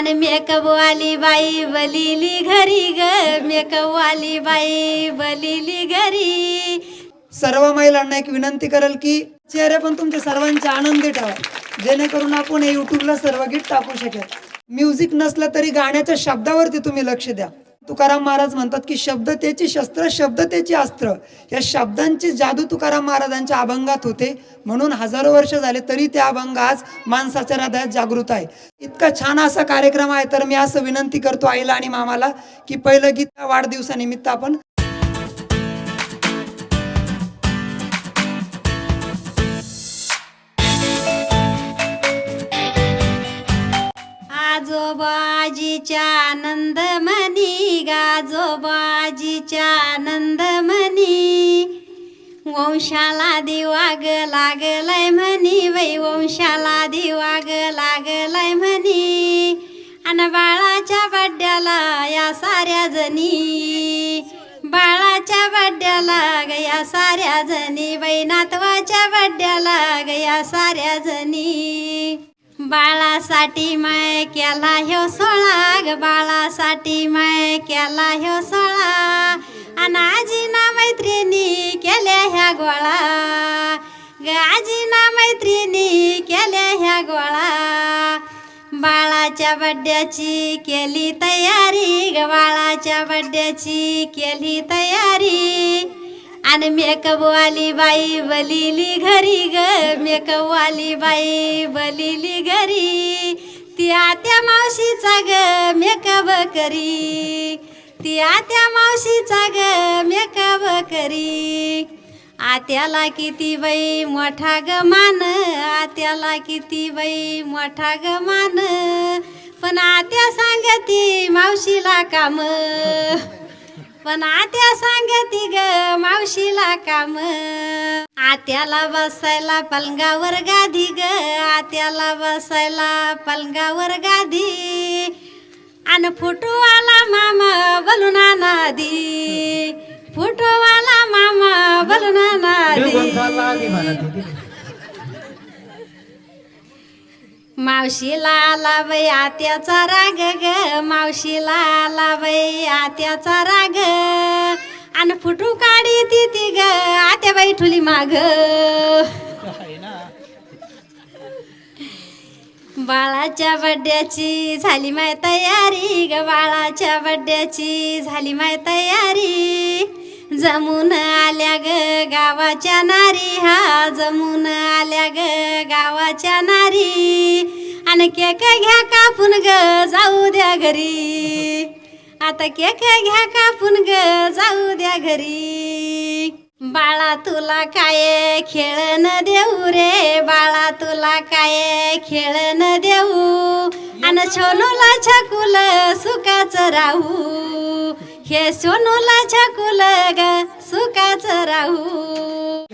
आणि मेकवाली बाई बलिली घरी ग. मेकअप वाली बाई बलिली घरी. सर्व महिलांना एक विनंती करेल की चेहरे पण तुमचे सर्वांचे आनंदी ठेवा. जेणेकरून आपण हे युट्यूबला सर्व गीत टाकू शकेल. म्युझिक नसलं तरी गाण्याच्या शब्दावरती तुम्ही लक्ष द्या. तुकाराम महाराज म्हणतात की शब्द त्याची शस्त्र शब्द त्याची अस्त्र. या शब्दांची जादू तुकाराम महाराजांच्या अभंगात होते. म्हणून हजारो वर्ष झाले तरी ते अभंग आज माणसाच्या हृदयात जागृत आहे. इतका छान असा कार्यक्रम आहे तर मी असं विनंती करतो आईला आणि मामाला की पहिलं गीत वाढदिवसानिमित्त आपण आजोबाजीच्या आनंद मनी गाजोबाजीच्या आनंद मनी वंशाला दिवाग लागलय म्हणी वै वंशाला दिवाग लागलय म्हणी. आणि बाळाच्या बड्ड्याला या साऱ्या जणी. बाळाच्या बड्ड्याला गया साऱ्या जणी वै नातवाच्या बड्ड्याला गया साऱ्या जणी. बाळासाठी माय केला ह्यो सोळा ग बाळासाठी माय केला ह्यो सोळा. आणि आजीना मैत्रिणी केल्या ह्या गोळा. ग आजीना मैत्रिणी केल्या ह्या गोळा. बाळाच्या बड्ड्याची केली तयारी ग बाळाच्या बड्ड्याची केली तयारी. आणि मेकवाली बाई बलिली घरी ग मेकवाली बाई बलिली घरी. ती आत्या मावशीचा ग मेकअप करी. ती आत्या मावशीचा ग मेकअप करी. आत्याला किती बाई मोठा ग मान आत्याला किती बाई मोठा ग मान. पण आत्या सांगती मावशीला काम. पण आत्या सांगती ग मावशीला काम. आत्याला बसायला पलंगावर गाधी ग. आत्याला बसायला पलंगावर गाधी आणि फुटूवाला मामा बोलून नादी फुटूवाला मामा बोलून नादी मावशीला आला बाई आत्याचा राग ग. मावशीला आला बाई आत्याचा राग. आणि फुटू काढी ती ती ग. आत्या बाई ठुली माग. बाळाच्या बड्ड्याची झाली माय तयारी ग. बाळाच्या बड्ड्याची झाली माय तयारी. जमून आल्या ग गावाच्या नारी. हा जमून आल्या ग देवाच्या नारी. आणि केक घ्या कापून ग जाऊ द्या घरी. आता केक घ्या कापून ग जाऊ द्या घरी. बाळा तुला काय खेळन देऊ रे? बाळा तुला काय खेळण देऊ? आणि सोनूला छकुल सुकाच राहू. हे सोनूला छकुल ग सुकाच राहू.